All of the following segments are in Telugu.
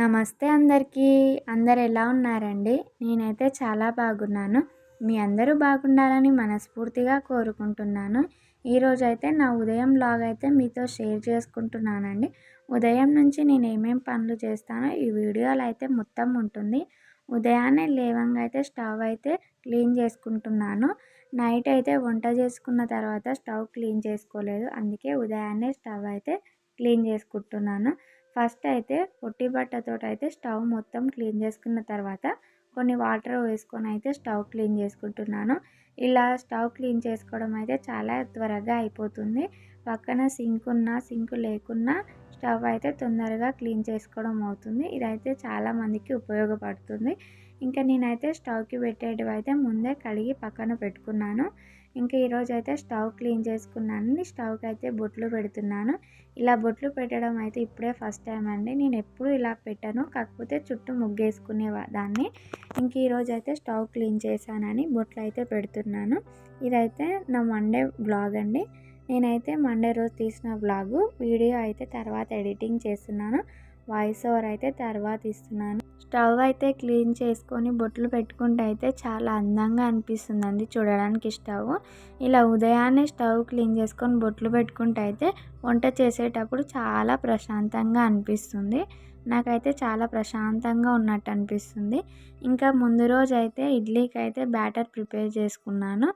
నమస్తే అందరికీ. అందరు ఎలా ఉన్నారండి? నేనైతే చాలా బాగున్నాను. మీ అందరూ బాగుండాలని మనస్ఫూర్తిగా కోరుకుంటున్నాను. ఈరోజు అయితే నా ఉదయం లాగ్ అయితే మీతో షేర్ చేసుకుంటున్నానండి. ఉదయం నుంచి నేను ఏమేమి పనులు చేస్తానో ఈ వీడియోలో అయితే మొత్తం ఉంటుంది. ఉదయాన్నే లేవంగా అయితే స్టవ్ అయితే క్లీన్ చేసుకుంటున్నాను. నైట్ అయితే వంట చేసుకున్న తర్వాత స్టవ్ క్లీన్ చేసుకోలేదు. అందుకే ఉదయాన్నే స్టవ్ అయితే క్లీన్ చేసుకుంటున్నాను. ఫస్ట్ అయితే పొట్టి బట్టతో అయితే స్టవ్ మొత్తం క్లీన్ చేసుకున్న తర్వాత కొన్ని వాటర్ వేసుకొని అయితే స్టవ్ క్లీన్ చేసుకుంటున్నాను. ఇలా స్టవ్ క్లీన్ చేసుకోవడం అయితే చాలా త్వరగా అయిపోతుంది. పక్కన సింక్ ఉన్నా సింక్ లేకున్నా స్టవ్ అయితే తొందరగా క్లీన్ చేసుకోవడం అవుతుంది. ఇదైతే చాలామందికి ఉపయోగపడుతుంది. ఇంకా నేనైతే స్టవ్కి పెట్టేటివి అయితే ముందే కడిగి పక్కన పెట్టుకున్నాను. ఇంకా ఈరోజు అయితే స్టవ్ క్లీన్ చేసుకున్నాను స్టవ్కి అయితే బొట్లు పెడుతున్నాను. ఇలా బొట్లు పెట్టడం అయితే ఇప్పుడే ఫస్ట్ టైం అండి. నేను ఎప్పుడు ఇలా పెట్టాను. కాకపోతే చుట్టూ ముగ్గేసుకునే దాన్ని. ఇంక ఈరోజు అయితే స్టవ్ క్లీన్ చేశానని బొట్లు అయితే పెడుతున్నాను. ఇదైతే నా మండే బ్లాగ్ అండి. నేనైతే మండే రోజు తీసిన బ్లాగు వీడియో అయితే తర్వాత ఎడిటింగ్ చేస్తున్నాను. వాయిస్ ఓవర్ అయితే తర్వాత ఇస్తున్నాను. స్టవ్ అయితే క్లీన్ చేసుకొని బొట్లు పెట్టుకుంటే అయితే చాలా అందంగా అనిపిస్తుందండి చూడడానికి స్టవ్. ఇలా ఉదయాన్నే స్టవ్ క్లీన్ చేసుకొని బొట్లు పెట్టుకుంటే అయితే వంట చేసేటప్పుడు చాలా ప్రశాంతంగా అనిపిస్తుంది. నాకైతే చాలా ప్రశాంతంగా ఉన్నట్టు అనిపిస్తుంది. ఇంకా ముందు రోజు అయితే ఇడ్లీకి అయితే బ్యాటర్ ప్రిపేర్ చేసుకున్నాను.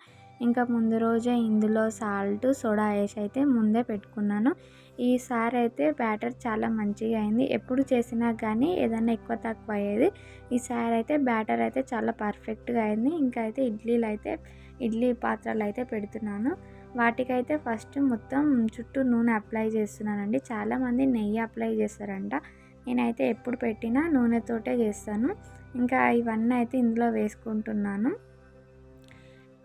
ఇంకా ముందు రోజే ఇందులో సాల్ట్ సోడా వేసి అయితే ముందే పెట్టుకున్నాను. ఈసారి అయితే బ్యాటర్ చాలా మంచిగా అయింది. ఎప్పుడు చేసినా కానీ ఏదైనా ఎక్కువ తక్కువ అయ్యేది. ఈసారి అయితే బ్యాటర్ అయితే చాలా పర్ఫెక్ట్గా అయింది. ఇంకా అయితే ఇడ్లీలు అయితే ఇడ్లీ పాత్రలు అయితే పెడుతున్నాను. వాటికైతే ఫస్ట్ మొత్తం చుట్టూ నూనె అప్లై చేస్తున్నానండి. చాలామంది నెయ్యి అప్లై చేస్తారంట. నేనైతే ఎప్పుడు పెట్టినా నూనెతోటే చేస్తాను. ఇంకా ఇవన్నీ అయితే ఇందులో వేసుకుంటున్నాను.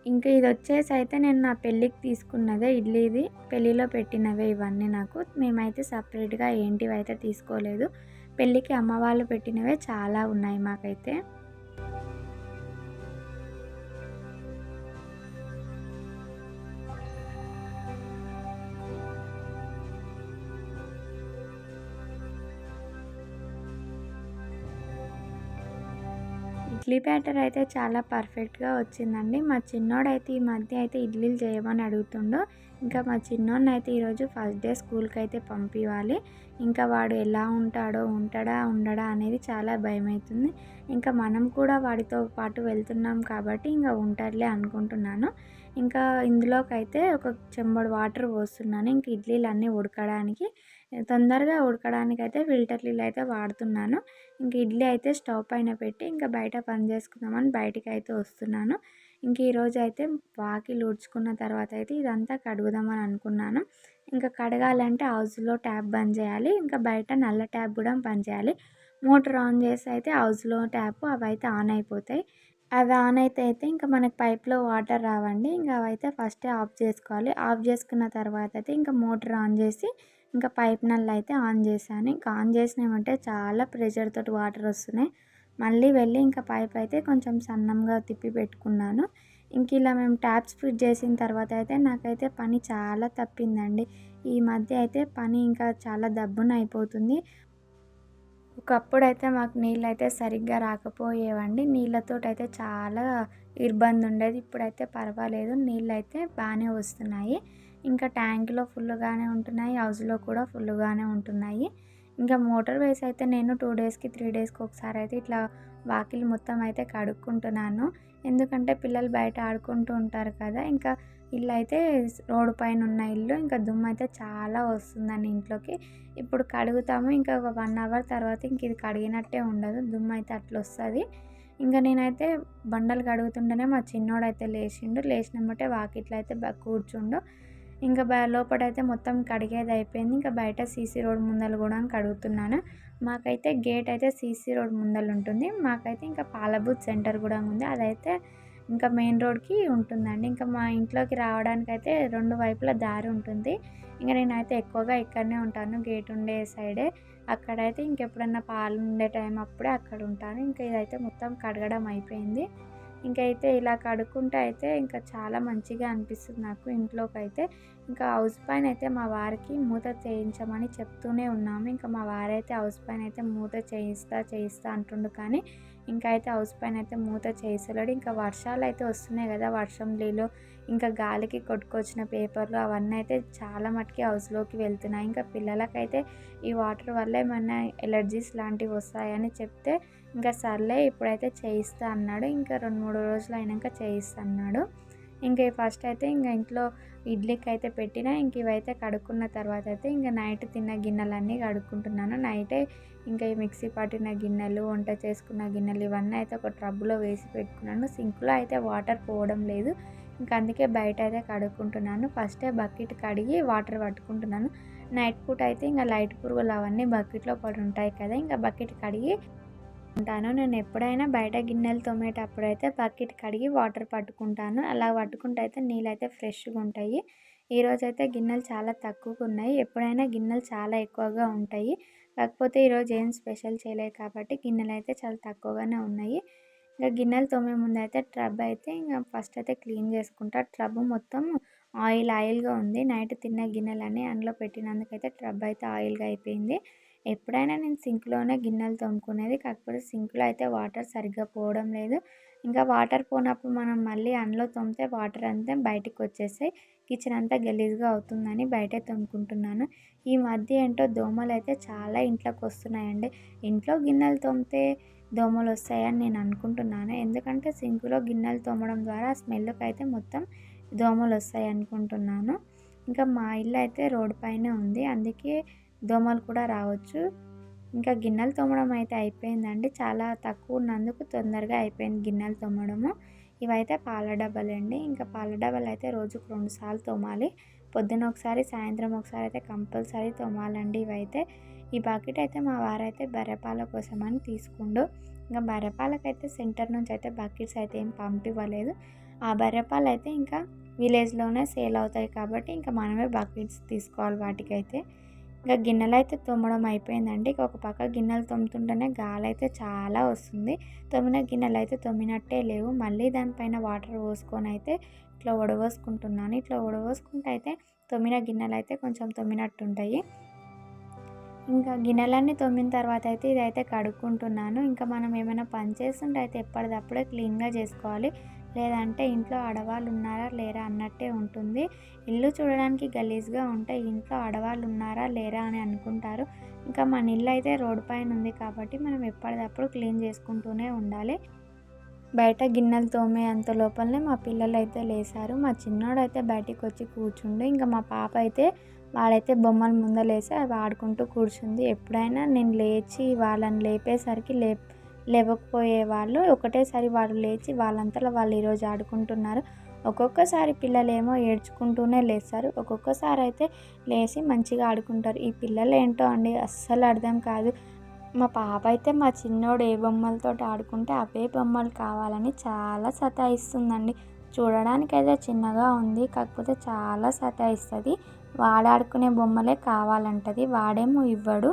ఇంకా ఇది వచ్చేసి అయితే నేను నా పెళ్ళికి తీసుకున్నదే ఇడ్లీది. పెళ్ళిలో పెట్టినవే ఇవన్నీ నాకు. మేమైతే సపరేట్గా ఏంటివి అయితే తీసుకోలేదు. పెళ్ళికి అమ్మ వాళ్ళు పెట్టినవే చాలా ఉన్నాయి మాకైతే. ఇడ్లీ బ్యాటర్ అయితే చాలా పర్ఫెక్ట్గా వచ్చిందండి. మా చిన్నోడైతే ఈ మధ్య అయితే ఇడ్లీలు చేయమని అడుగుతుండు. ఇంకా మా చిన్నోడిని అయితే ఈరోజు ఫస్ట్ డే స్కూల్కి అయితే పంపించాలి ఇంకా వాడు ఎలా ఉంటాడో ఉంటాడా ఉండడా అనేది చాలా భయం అవుతుంది ఇంకా మనం కూడా వాడితో పాటు వెళ్తున్నాం కాబట్టి ఇంకా ఉంటాడులే అనుకుంటున్నాను. ఇంకా ఇందులోకి అయితే ఒక చెంబడు వాటర్ పోస్తున్నాను. ఇంక ఇడ్లీలు అన్నీ ఉడకడానికి తొందరగా ఉడకడానికి అయితే ఫిల్టర్ నీళ్ళు అయితే వాడుతున్నాను. ఇంక ఇడ్లీ అయితే స్టవ్ పైన పెట్టి ఇంకా బయట పని చేసుకుందామని బయటికి అయితే వస్తున్నాను. ఇంక ఈరోజు అయితే వాకిలు ఊడ్చుకున్న తర్వాత అయితే ఇదంతా కడుగుదామని అనుకున్నాను. ఇంకా కడగాలంటే హౌస్లో ట్యాప్ బంద్ చేయాలి. ఇంకా బయట నల్ల ట్యాప్ కూడా పని చేయాలి. మోటార్ ఆన్ చేసి అయితే హౌస్లో ట్యాప్ అవి అయితే ఆన్ అయిపోతాయి. అవి ఆన్ అయితే అయితే ఇంకా మనకి పైప్లో వాటర్ రావండి. ఇంకా అవి అయితే ఆఫ్ చేసుకోవాలి. ఆఫ్ చేసుకున్న తర్వాత అయితే ఇంకా మోటార్ ఆన్ చేసి ఇంకా పైప్ నల్ల అయితే ఆన్ చేశాను. ఇంకా ఆన్ చేసినామంటే చాలా ప్రెషర్ తోటి వాటర్ వస్తున్నాయి. మళ్ళీ వెళ్ళి ఇంకా పైప్ అయితే కొంచెం సన్నంగా తిప్పి పెట్టుకున్నాను. ఇంక ఇలా మేము ట్యాప్స్ ఫిట్ చేసిన తర్వాత అయితే నాకైతే పని చాలా తప్పిందండి. ఈ మధ్య అయితే పని ఇంకా చాలా దబ్బున అయిపోతుంది. ఒకప్పుడు అయితే మాకు నీళ్ళు అయితే సరిగ్గా రాకపోయేవండి. నీళ్ళతో అయితే చాలా ఇబ్బంది ఉండేది ఇప్పుడైతే పర్వాలేదు. నీళ్ళు అయితే బాగానే వస్తున్నాయి. ఇంకా ట్యాంక్లో ఫుల్గానే ఉంటున్నాయి హౌస్లో కూడా ఫుల్గానే ఉంటున్నాయి. ఇంకా మోటార్ వేసి అయితే నేను టూ డేస్కి త్రీ డేస్కి ఒకసారి అయితే ఇట్లా వాకిలి మొత్తం అయితే కడుక్కుంటున్నాను. ఎందుకంటే పిల్లలు బయట ఆడుకుంటూ ఉంటారు కదా ఇంకా ఇల్లు అయితే రోడ్డు పైన ఉన్న ఇల్లు ఇంకా దుమ్ము అయితే చాలా వస్తుందని ఇంట్లోకి. ఇప్పుడు కడుగుతాము ఇంకా ఒక వన్ అవర్ తర్వాత ఇంక ఇది కడిగినట్టే ఉండదు దుమ్ము అయితే అట్లా వస్తుంది. ఇంకా నేనైతే బండలు కడుగుతుంటేనే మా చిన్నోడైతే లేచిండు లేచినమ్మటే వాకిట్లో అయితే కూర్చుండు. ఇంకా లోపలైతే మొత్తం కడిగేది అయిపోయింది. ఇంకా బయట సీసీ రోడ్ ముందర కూడా కడుగుతున్నాను. మాకైతే గేట్ అయితే సీసీ రోడ్ ముందర ఉంటుంది. మాకైతే ఇంకా పాలబూత్ సెంటర్ కూడా ఉంది. అదైతే ఇంకా మెయిన్ రోడ్కి ఉంటుందండి. ఇంకా మా ఇంట్లోకి రావడానికి అయితే రెండు వైపుల దారి ఉంటుంది. ఇంకా నేనైతే ఎక్కువగా ఇక్కడనే ఉంటాను. గేట్ ఉండే సైడే. అక్కడైతే ఇంకెప్పుడన్నా పాలు ఉండే టైం అప్పుడే అక్కడ ఉంటాను. ఇంకా ఇదైతే మొత్తం కడగడం అయిపోయింది. ఇంకైతే ఇలా కడుక్కుంటే అయితే ఇంకా చాలా మంచిగా అనిపిస్తుంది నాకు ఇంట్లోకి అయితే ఇంకా హౌస్ పైన అయితే మా వారికి మూత చేయించమని చెప్తూనే ఉన్నాము. ఇంకా మా వారైతే హౌస్ పైన అయితే మూత చేయిస్తా చేయిస్తా అంటుండు కానీ ఇంకా అయితే హౌస్ పైన అయితే మూత చేసలేడు. ఇంకా వర్షాలు అయితే వస్తున్నాయి కదా వర్షం నీళ్ళు. ఇంకా గాలికి కొట్టుకొచ్చిన పేపర్లు అవన్నీ అయితే చాలా మటుకి హౌస్లోకి వెళ్తున్నాయి. ఇంకా పిల్లలకైతే ఈ వాటర్ వల్ల ఏమైనా ఎలర్జీస్ లాంటివి వస్తాయని చెప్తే ఇంకా సర్లే ఇప్పుడైతే చేయిస్తా అన్నాడు. ఇంకా రెండు మూడు రోజులు అయినాక చేయిస్తా అన్నాడు. ఇంకా ఫస్ట్ అయితే ఇంకా ఇంట్లో ఇడ్లీకి అయితే పెట్టిన ఇంక ఇవైతే కడుక్కున్న తర్వాత అయితే ఇంకా నైట్ తిన్న గిన్నెలన్నీ కడుక్కుంటున్నాను. నైటే ఇంకా ఈ మిక్సీ పట్టిన గిన్నెలు వంట చేసుకున్న గిన్నెలు ఇవన్నీ అయితే ఒక ట్రబ్బులో వేసి పెట్టుకున్నాను. సింక్లో అయితే వాటర్ పోవడం లేదు. ఇంకా అందుకే బయట అయితే కడుక్కుంటున్నాను. ఫస్టే బకెట్ కడిగి వాటర్ పట్టుకుంటున్నాను. నైట్ పూట అయితే ఇంకా లైట్ పురుగులు అవన్నీ బకెట్లో పడి ఉంటాయి కదా ఇంకా బకెట్ కడిగి ఉంటాను నేను ఎప్పుడైనా బయట గిన్నెలు తోమేటప్పుడు అయితే బకెట్ కడిగి వాటర్ పట్టుకుంటాను. అలా పట్టుకుంటే అయితే నీళ్ళు అయితే ఫ్రెష్గా ఉంటాయి. ఈరోజు అయితే గిన్నెలు చాలా తక్కువగా ఉన్నాయి. ఎప్పుడైనా గిన్నెలు చాలా ఎక్కువగా ఉంటాయి. కాకపోతే ఈరోజు ఏం స్పెషల్ చేయలేదు కాబట్టి గిన్నెలు అయితే చాలా తక్కువగానే ఉన్నాయి. ఇంకా గిన్నెలు తోమే ముందు అయితే ట్రబ్ అయితే ఇంకా ఫస్ట్ అయితే క్లీన్ చేసుకుంటా. ట్రబ్ మొత్తం ఆయిల్ ఆయిల్గా ఉంది. నైట్ తిన్న గిన్నెలని అందులో పెట్టినందుకైతే ట్రబ్ అయితే ఆయిల్గా అయిపోయింది. ఎప్పుడైనా నేను సింక్లోనే గిన్నెలు తోముకునేది. కాకపోతే సింక్లో అయితే వాటర్ సరిగ్గా పోవడం లేదు. ఇంకా వాటర్ పోనప్పుడు మనం మళ్ళీ అందులో తోమితే వాటర్ అంతా బయటికి వచ్చేస్తాయి. కిచెన్ అంతా గలీజ్గా అవుతుందని బయటే తోముకుంటున్నాను. ఈ మధ్య ఏంటో దోమలు అయితే చాలా ఇంట్లోకి వస్తున్నాయండి. ఇంట్లో గిన్నెలు తోమితే దోమలు వస్తాయని నేను అనుకుంటున్నాను. ఎందుకంటే సింకులో గిన్నెలు తోమడం ద్వారా స్మెల్కి అయితే మొత్తం దోమలు వస్తాయి అనుకుంటున్నాను ఇంకా మా ఇల్లు అయితే రోడ్ పైనే ఉంది. అందుకే దోమలు కూడా రావచ్చు. ఇంకా గిన్నెలు తోమడం అయితే అయిపోయిందండి. చాలా తక్కువ ఉన్నందుకు తొందరగా అయిపోయింది గిన్నెలు తోమడము. ఇవైతే పాల డబ్బాలు అండి ఇంకా పాల డబ్బాలు అయితే రోజుకు రెండు సార్లు తోమాలి. పొద్దున ఒకసారి సాయంత్రం ఒకసారి అయితే కంపల్సరీ తోమాలండి ఇవైతే. ఈ బకెట్ అయితే మా వారైతే బర్రెపాల కోసం అని తీసుకుండు. ఇంకా బర్రెపాలకైతే సెంటర్ నుంచి అయితే బకెట్స్ అయితే ఏం పంపివ్వలేదు. ఆ బర్రెపాలు అయితే ఇంకా విలేజ్లోనే సేల్ అవుతాయి కాబట్టి ఇంకా మనమే బకెట్స్ తీసుకోవాలి వాటికైతే. ఇంకా గిన్నెలు అయితే తోమడం అయిపోయిందండి. ఒక పక్క గిన్నెలు తోముతుంటేనే గాలి అయితే చాలా వస్తుంది. తోమిన గిన్నెలు అయితే తొమ్మినట్టే లేవు. మళ్ళీ దానిపైన వాటర్ పోసుకొని అయితే ఇట్లా వడవోసుకుంటున్నాను ఇట్లా వడవోసుకుంటే అయితే తొమ్మిన గిన్నెలు అయితే కొంచెం తొమ్మినట్టు ఉంటాయి ఇంకా గిన్నెలన్నీ తొమ్మిన తర్వాత అయితే ఇదైతే కడుక్కుంటున్నాను. ఇంకా మనం ఏమైనా పని చేస్తుంటే అయితే ఎప్పటిదప్పుడే క్లీన్గా చేసుకోవాలి. లేదంటే ఇంట్లో ఆడవాళ్ళు ఉన్నారా లేరా అన్నట్టే ఉంటుంది. ఇల్లు చూడడానికి గలీజ్గా ఉంటే ఇంట్లో ఆడవాళ్ళు ఉన్నారా లేరా అని అనుకుంటారు. ఇంకా మన ఇల్లు అయితే రోడ్ పైన ఉంది కాబట్టి మనం ఎప్పటికప్పుడు క్లీన్ చేసుకుంటూనే ఉండాలి. బయట గిన్నెలు తోమే అంత లోపలనే మా పిల్లలు అయితే లేసారు. మా చిన్నోడు అయితే బయటికి వచ్చి కూర్చుండు. ఇంకా మా పాప అయితే వాడైతే బొమ్మలు ముందలేసి అవి ఆడుకుంటూ కూర్చుంది. ఎప్పుడైనా నేను లేచి వాళ్ళని లేపేసరికి లే లేవకపోయే వాళ్ళు ఒకటేసారి వాళ్ళు లేచి వాళ్ళంతలో వాళ్ళు ఈరోజు ఆడుకుంటున్నారు. ఒక్కొక్కసారి పిల్లలేమో ఏడ్చుకుంటూనే లేస్తారు. ఒక్కొక్కసారి అయితే లేచి మంచిగా ఆడుకుంటారు. ఈ పిల్లలు ఏంటో అండి అస్సలు అర్థం కాదు. మా పాప అయితే మా చిన్నోడు ఏ బొమ్మలతో ఆడుకుంటే అవే బొమ్మలు కావాలని చాలా సతాయిస్తుందండి. చూడడానికి అయితే చిన్నగా ఉంది కాకపోతే చాలా సతాయిస్తుంది. వాడాడుకునే బొమ్మలే కావాలంటది. వాడేమో ఇవ్వడు.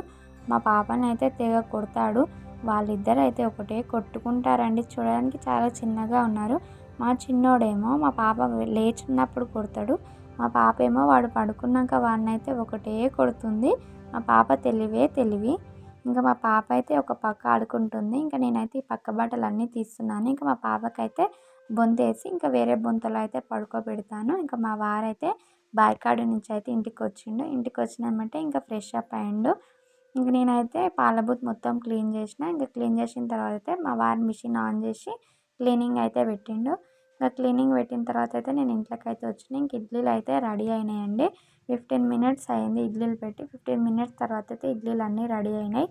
మా పాపనైతే తెగ కొడతాడు. వాళ్ళిద్దరు అయితే ఒకటే కొట్టుకుంటారండి. చూడడానికి చాలా చిన్నగా ఉన్నారు. మా చిన్నోడేమో మా పాప లేచున్నప్పుడు కొడతాడు. మా పాప ఏమో వాడు పడుకున్నాక వాడిని అయితే ఒకటే కొడుతుంది. మా పాప తెలివే తెలివి. ఇంకా మా పాప అయితే ఒక పక్క ఆడుకుంటుంది. ఇంకా నేనైతే ఈ పక్క బట్టలు అన్నీ తీస్తున్నాను. ఇంకా మా పాపకైతే బొంతేసి ఇంకా వేరే బొంతలో అయితే పడుకోబెడతాను. ఇంకా మా వారైతే బాయికాడు నుంచి అయితే ఇంటికి వచ్చిండు ఇంటికి వచ్చినామంటే ఇంకా ఫ్రెష్ అప్ అయ్యిండు. ఇంక నేనైతే పాల బూత్ మొత్తం క్లీన్ చేసిన. ఇంకా క్లీన్ చేసిన తర్వాత అయితే మా వారి మిషన్ ఆన్ చేసి క్లీనింగ్ అయితే పెట్టిండు. ఇంకా క్లీనింగ్ పెట్టిన తర్వాత అయితే నేను ఇంట్లోకి అయితే వచ్చిన. ఇంక ఇడ్లీలు అయితే రెడీ అయినాయండి. ఫిఫ్టీన్ మినిట్స్ అయింది ఇడ్లీలు పెట్టి. ఫిఫ్టీన్ మినిట్స్ తర్వాత అయితే ఇడ్లీలు అన్నీ రెడీ అయినాయి.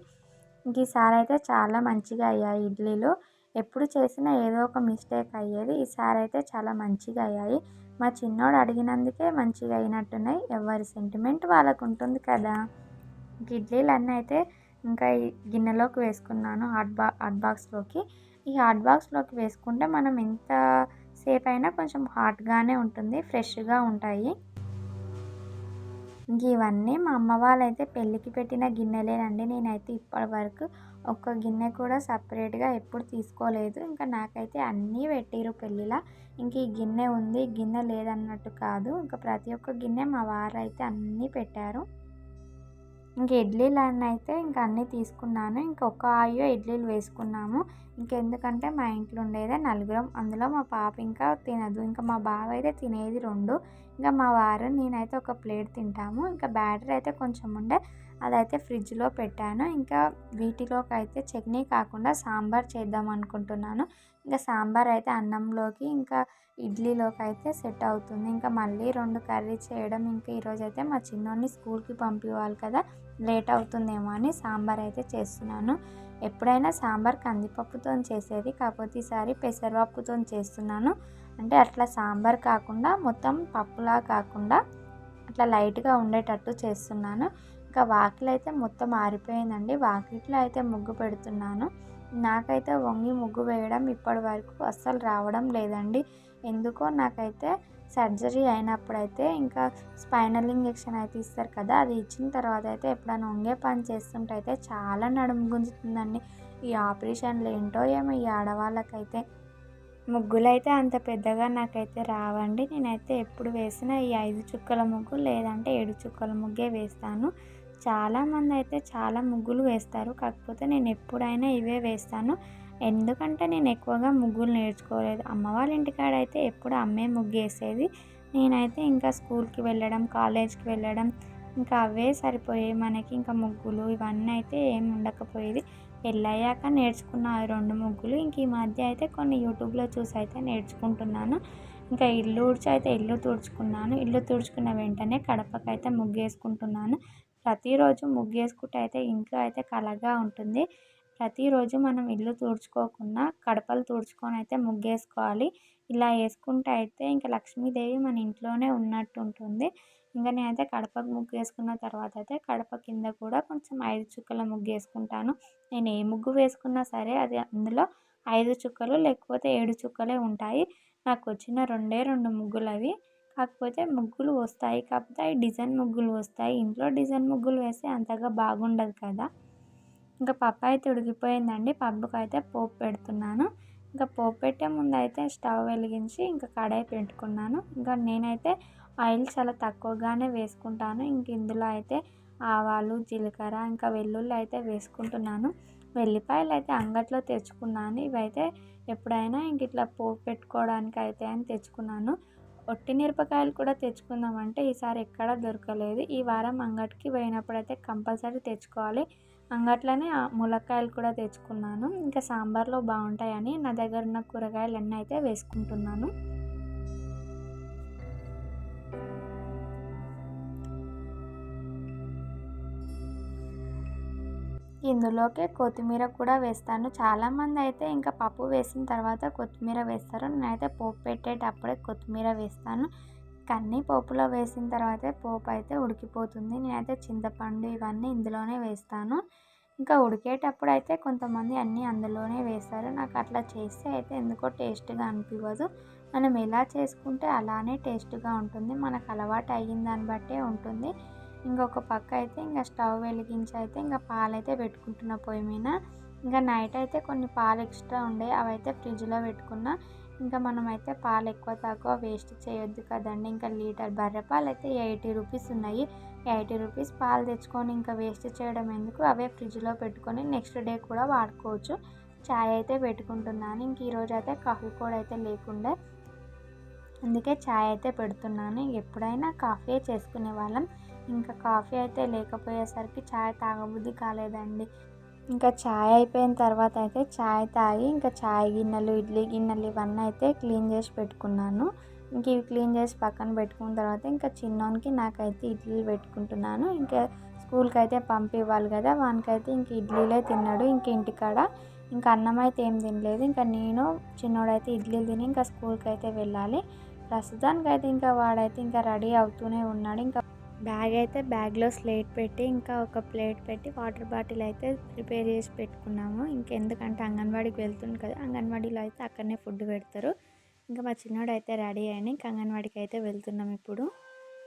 ఇంక ఈసారి అయితే చాలా మంచిగా అయ్యాయి ఇడ్లీలు. ఎప్పుడు చేసినా ఏదో ఒక మిస్టేక్ అయ్యేది. ఈసారి అయితే చాలా మంచిగా అయ్యాయి. మా చిన్నోడు అడిగినందుకే మంచిగా అయినట్టున్నాయి. ఎవరి సెంటిమెంట్ వాళ్ళకు ఉంటుంది కదా. ఇడ్లీలన్నీ అయితే ఇంకా ఈ గిన్నెలోకి వేసుకున్నాను హాట్ బా హాట్ బాక్స్లోకి. ఈ హాట్ బాక్స్లోకి వేసుకుంటే మనం ఎంత సేపు అయినా కొంచెం హాట్గానే ఉంటుంది ఫ్రెష్గా ఉంటాయి. ఇంక ఇవన్నీ మా అమ్మ వాళ్ళైతే పెళ్ళికి పెట్టిన గిన్నెలేనండి. నేనైతే ఇప్పటి వరకు ఒక్క గిన్నె కూడా సపరేట్గా ఎప్పుడు తీసుకోలేదు. ఇంకా నాకైతే అన్నీ పెట్టిరు పెళ్ళిలా. ఇంక ఈ గిన్నె ఉంది గిన్నె లేదన్నట్టు కాదు. ఇంకా ప్రతి ఒక్క గిన్నె మా వారు అయితే అన్నీ పెట్టారు. ఇంక ఇడ్లీలన్నీ అయితే ఇంక అన్నీ తీసుకున్నాను. ఇంకొక ఆయో ఇడ్లీలు వేసుకున్నాము. ఇంకెందుకంటే మా ఇంట్లో ఉండేదే నలుగురం. అందులో మా పాప ఇంకా తినదు. ఇంకా మా బావ అయితే తినేది రెండు. ఇంకా మా వారు నేనైతే ఒక ప్లేట్ తింటాము. ఇంకా బ్యాటర్ అయితే కొంచెం ఉండే అదైతే ఫ్రిడ్జ్లో పెట్టాను. ఇంకా వీటిలోకి అయితే చట్నీ కాకుండా సాంబార్ చేద్దాం అనుకుంటున్నాను. ఇంకా సాంబార్ అయితే అన్నంలోకి ఇంకా ఇడ్లీలోకి అయితే సెట్ అవుతుంది. ఇంకా మళ్ళీ రెండు కర్రీ చేయడం ఇంకా ఈరోజు అయితే మా చిన్నోడిని స్కూల్కి పంపివ్వాలి కదా లేట్ అవుతుందేమో అని సాంబార్ అయితే చేస్తున్నాను. ఎప్పుడైనా సాంబార్ కందిపప్పుతో చేసేది కాకపోతే ఈసారి పెసరపప్పుతో చేస్తున్నాను. అంటే అట్లా సాంబార్ కాకుండా మొత్తం పప్పులా కాకుండా అట్లా లైట్గా ఉండేటట్టు చేస్తున్నాను. ఇంకా వాకిలి అయితే మొత్తం ఆరిపోయిందండి. వాకిట్లో అయితే ముగ్గు పెడుతున్నాను. నాకైతే వంగి ముగ్గు వేయడం ఇప్పటి వరకు అస్సలు రావడం లేదండి. ఎందుకో నాకైతే సర్జరీ అయినప్పుడైతే ఇంకా స్పైనల్ ఇంజెక్షన్ అయితే ఇస్తారు కదా అది ఇచ్చిన తర్వాత అయితే ఎప్పుడైనా వంగే పని చేస్తుంటే అయితే చాలా నడుము గుంజుతుందండి. ఈ ఆపరేషన్లు ఏంటో ఏమో ఈ ఆడవాళ్ళకైతే. ముగ్గులు అయితే అంత పెద్దగా నాకైతే రావండి. నేనైతే ఎప్పుడు వేసిన ఈ ఐదు చుక్కల ముగ్గు లేదంటే ఏడు చుక్కల ముగ్గే వేస్తాను. చాలామంది అయితే చాలా ముగ్గులు వేస్తారు. కాకపోతే నేను ఎప్పుడైనా ఇవే వేస్తాను. ఎందుకంటే నేను ఎక్కువగా ముగ్గులు నేర్చుకోలేదు. అమ్మ వాళ్ళ ఇంటికాడ అయితే ఎప్పుడు అమ్మే ముగ్గు వేసేది. నేనైతే ఇంకా స్కూల్కి వెళ్ళడం కాలేజ్కి వెళ్ళడం ఇంకా అవే సరిపోయాయి మనకి ఇంకా ముగ్గులు ఇవన్నీ అయితే ఏమి ఉండకపోయేది. పెళ్ళయ్యాక నేర్చుకున్న రెండు ముగ్గులు ఇంక ఈ మధ్య అయితే కొన్ని యూట్యూబ్లో చూసి అయితే నేర్చుకుంటున్నాను. ఇంకా ఇల్లు ఊడ్చి అయితే ఇల్లు తుడుచుకున్నాను. ఇల్లు తుడుచుకున్న వెంటనే కడపకైతే ముగ్గు వేసుకుంటున్నాను. ప్రతిరోజు ముగ్గు వేసుకుంటే అయితే ఇంట్లో అయితే కళగా ఉంటుంది. ప్రతిరోజు మనం ఇల్లు తుడుచుకోకుండా కడపలు తుడుచుకొని అయితే ముగ్గేసుకోవాలి. ఇలా వేసుకుంటే అయితే ఇంకా లక్ష్మీదేవి మన ఇంట్లోనే ఉన్నట్టు ఉంటుంది ఇంకా నేనైతే కడపకు ముగ్గు వేసుకున్న తర్వాత అయితే కడప కింద కూడా కొంచెం ఐదు చుక్కల ముగ్గు వేసుకుంటాను నేను ఏ ముగ్గు వేసుకున్నా సరే అది అందులో ఐదు చుక్కలు లేకపోతే ఏడు చుక్కలే ఉంటాయి. నాకు వచ్చిన రెండే రెండు ముగ్గులు అవి కాకపోతే ముగ్గులు వస్తాయి. కాకపోతే అవి డిజైన్ ముగ్గులు వస్తాయి. ఇంట్లో డిజైన్ ముగ్గులు వేస్తే అంతగా బాగుండదు కదా. ఇంకా పప్పు అయితే ఉడికిపోయిందండి పప్పుకు అయితే పోపు పెడుతున్నాను. ఇంకా పోపు పెట్టే ముందు అయితే స్టవ్ వెలిగించి ఇంకా కడాయి పెట్టుకున్నాను. ఇంకా నేనైతే ఆయిల్ చాలా తక్కువగానే వేసుకుంటాను. ఇంక ఇందులో అయితే ఆవాలు జీలకర్ర ఇంకా వెల్లుల్లి అయితే వేసుకుంటున్నాను. వెల్లిపాయలు అయితే అంగట్లో తెచ్చుకున్నాను. ఇవైతే ఎప్పుడైనా ఇంక ఇట్లా పోపు పెట్టుకోవడానికి అయితే అని తెచ్చుకున్నాను. ఒట్టి మిరపకాయలు కూడా తెచ్చుకుందామంటే ఈసారి ఎక్కడా దొరకలేదు. ఈ వారం అంగటికి పోయినప్పుడు అయితే కంపల్సరీ తెచ్చుకోవాలి. అంగట్లోనే ములక్కాయలు కూడా తెచ్చుకున్నాను. ఇంకా సాంబార్లో బాగుంటాయని నా దగ్గర ఉన్న కూరగాయలు అన్నీ అయితే వేసుకుంటున్నాను. ఇందులోకే కొత్తిమీర కూడా వేస్తాను. చాలామంది అయితే ఇంకా పప్పు వేసిన తర్వాత కొత్తిమీర వేస్తారు. నేనైతే పోపు పెట్టేటప్పుడే కొత్తిమీర వేస్తాను. కన్నీ పోపులో వేసిన తర్వాత పోపు అయితే ఉడికిపోతుంది. నేనైతే చింతపండు ఇవన్నీ ఇందులోనే వేస్తాను. ఇంకా ఉడికేటప్పుడు అయితే కొంతమంది అన్నీ అందులోనే వేస్తారు. నాకు అట్లా చేస్తే అయితే ఎందుకో టేస్ట్గా అనిపించదు మనం ఎలా చేసుకుంటే అలానే టేస్ట్గా ఉంటుంది. మనకు అలవాటు అయిన దాన్ని బట్టే ఉంటుంది. ఇంకొక పక్క అయితే ఇంకా స్టవ్ వెలిగించి అయితే ఇంకా పాలైతే పెట్టుకుంటున్న పొయ్యి మీద. ఇంకా నైట్ అయితే కొన్ని పాలు ఎక్స్ట్రా ఉండే అవి అయితే ఫ్రిడ్జ్లో పెట్టుకున్న. ఇంకా మనమైతే పాలు ఎక్కువ తక్కువ వేస్ట్ చేయొద్దు కదండి. ఇంకా లీటర్ బర్రె పాలు అయితే ఎయిటీ రూపీస్ ఉన్నాయి. ఎయిటీ రూపీస్ పాలు తెచ్చుకొని ఇంకా వేస్ట్ చేయడం ఎందుకు? అవే ఫ్రిడ్జ్లో పెట్టుకొని నెక్స్ట్ డే కూడా వాడుకోవచ్చు. చాయ్ అయితే పెట్టుకుంటున్నాను. ఇంక ఈరోజు అయితే కాఫీ కూడా అయితే లేకుండే. అందుకే చాయ్ అయితే పెడుతున్నాను. ఎప్పుడైనా కాఫీ చేసుకునే వాళ్ళం. ఇంకా కాఫీ అయితే లేకపోయేసరికి చాయ్ తాగబుద్ధి కాలేదండి. ఇంకా చాయ్ అయిపోయిన తర్వాత అయితే చాయ్ తాగి ఇంకా చాయ్ గిన్నెలు ఇడ్లీ గిన్నెలు ఇవన్నీ అయితే క్లీన్ చేసి పెట్టుకున్నాను. ఇంక ఇవి క్లీన్ చేసి పక్కన పెట్టుకున్న తర్వాత ఇంకా చిన్నోనికి నాకైతే ఇడ్లీలు పెట్టుకుంటున్నాను. ఇంకా స్కూల్కి అయితే పంపివ్వాలి కదా వానికైతే ఇంక ఇడ్లీలే తిన్నాడు ఇంక ఇంటికాడ. ఇంకా అన్నం అయితే ఏం తినలేదు. ఇంకా నేను చిన్నోడైతే ఇడ్లీలు తిని ఇంకా స్కూల్కి అయితే వెళ్ళాలి. ప్రస్తుతానికి అయితే ఇంకా వాడైతే ఇంకా రెడీ అవుతూనే ఉన్నాడు. ఇంకా బ్యాగ్ అయితే బ్యాగ్లో స్లేట్ పెట్టి ఇంకా ఒక ప్లేట్ పెట్టి వాటర్ బాటిల్ అయితే ప్రిపేర్ చేసి పెట్టుకున్నాము. ఇంకెందుకంటే అంగన్వాడికి వెళ్తుంది కదా అంగన్వాడీలో అయితే అక్కడనే ఫుడ్ పెడతారు. ఇంకా మా చిన్నోడు అయితే రెడీ అయ్యాను ఇంకా అంగన్వాడికి అయితే వెళ్తున్నాం ఇప్పుడు.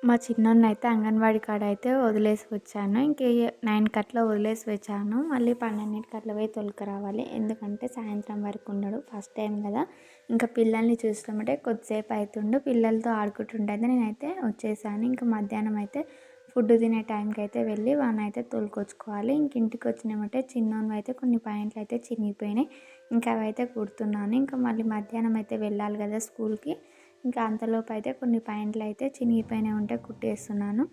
మా చిన్నోడిని అయితే అంగన్వాడీ కాడ అయితే వదిలేసి వచ్చాను. ఇంకే నైన్ కట్ల వదిలేసి వచ్చాను. మళ్ళీ పన్నెండింటికి అట్లా పోయి తోలుకురావాలి ఎందుకంటే సాయంత్రం వరకు ఉండడు ఫస్ట్ టైం కదా. ఇంకా పిల్లల్ని చూస్తామంటే కొద్దిసేపు అవుతుండు పిల్లలతో ఆడుకుంటుంటే నేనైతే వచ్చేసాను. ఇంకా మధ్యాహ్నం అయితే ఫుడ్ తినే టైంకి అయితే వెళ్ళి వాడిని అయితే తోలుకొచ్చుకోవాలి. ఇంక ఇంటికి వచ్చినామంటే చిన్నోని అయితే కొన్ని పాయింట్లు అయితే చినిగిపోయినాయి. ఇంకా అవి అయితే కుడుతున్నాను ఇంకా మళ్ళీ మధ్యాహ్నం అయితే వెళ్ళాలి కదా స్కూల్కి. ఇంకా అంతలోపు అయితే కొన్ని పాయింట్లు అయితే చినిగిపోయినా ఉంటే కుట్టేస్తున్నాను.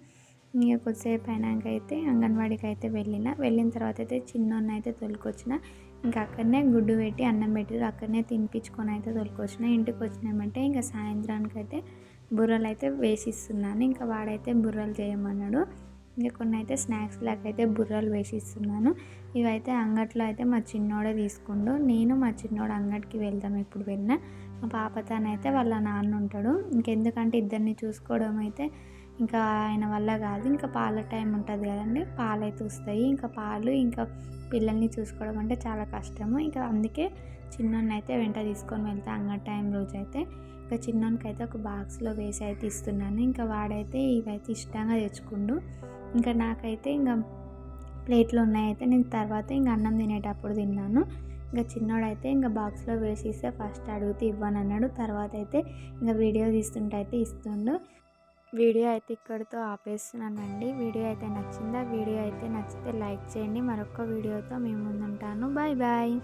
ఇంకా కొద్దిసేపు అయినాక అయితే అంగన్వాడీకి అయితే వెళ్ళిన. వెళ్ళిన తర్వాత అయితే చిన్నోన్న అయితే తొలికొచ్చిన. ఇంకా అక్కడనే గుడ్డు పెట్టి అన్నం పెట్టి అక్కడనే తినిపించుకొని అయితే తొలికొచ్చిన. ఇంటికి వచ్చినామంటే ఇంకా సాయంత్రానికి అయితే బుర్రలు అయితే వేసిస్తున్నాను. ఇంకా వాడైతే బుర్రలు చేయమన్నాడు. ఇంకా కొన్ని అయితే స్నాక్స్ లాగా అయితే బుర్రలు వేసిస్తున్నాను. ఇవైతే అంగట్లో అయితే మా చిన్నోడే తీసుకుండు. నేను మా చిన్నోడు అంగడికి వెళ్దాం ఇప్పుడు వెళ్ళినా. మా పాపతోనైతే వాళ్ళ నాన్న ఉంటాడు. ఇంకెందుకంటే ఇద్దరిని చూసుకోవడం అయితే ఇంకా ఆయన వల్ల కాదు. ఇంకా పాల టైం ఉంటుంది కదండి. పాలు అయితే వస్తాయి ఇంకా పాలు ఇంకా పిల్లల్ని చూసుకోవడం అంటే చాలా కష్టము. ఇంకా అందుకే చిన్నోడిని అయితే వెంట తీసుకొని వెళ్తా అంగడి టైం రోజు అయితే ఇంకా చిన్నోనికి అయితే ఒక బాక్స్లో వేసి అయితే ఇస్తున్నాను. ఇంకా వాడైతే ఇవైతే ఇష్టంగా తెచ్చుకుండు. ఇంకా నాకైతే ఇంకా ప్లేట్లో ఉన్నాయైతే నేను తర్వాత ఇంకా అన్నం తినేటప్పుడు తిన్నాను. ఇంకా చిన్నోడైతే ఇంకా బాక్స్లో వేసి ఇస్తే ఫస్ట్ అడిగితే ఇవ్వను అన్నాడు తర్వాత అయితే ఇంకా వీడియో తీస్తుంటే అయితే ఇస్తుండు. వీడియో అయితే ఇక్కడితో ఆపేస్తున్నానండి. వీడియో అయితే నచ్చిందా? వీడియో అయితే నచ్చితే లైక్ చేయండి. మరొక వీడియోతో మేము ముందుంటాను. Bye bye.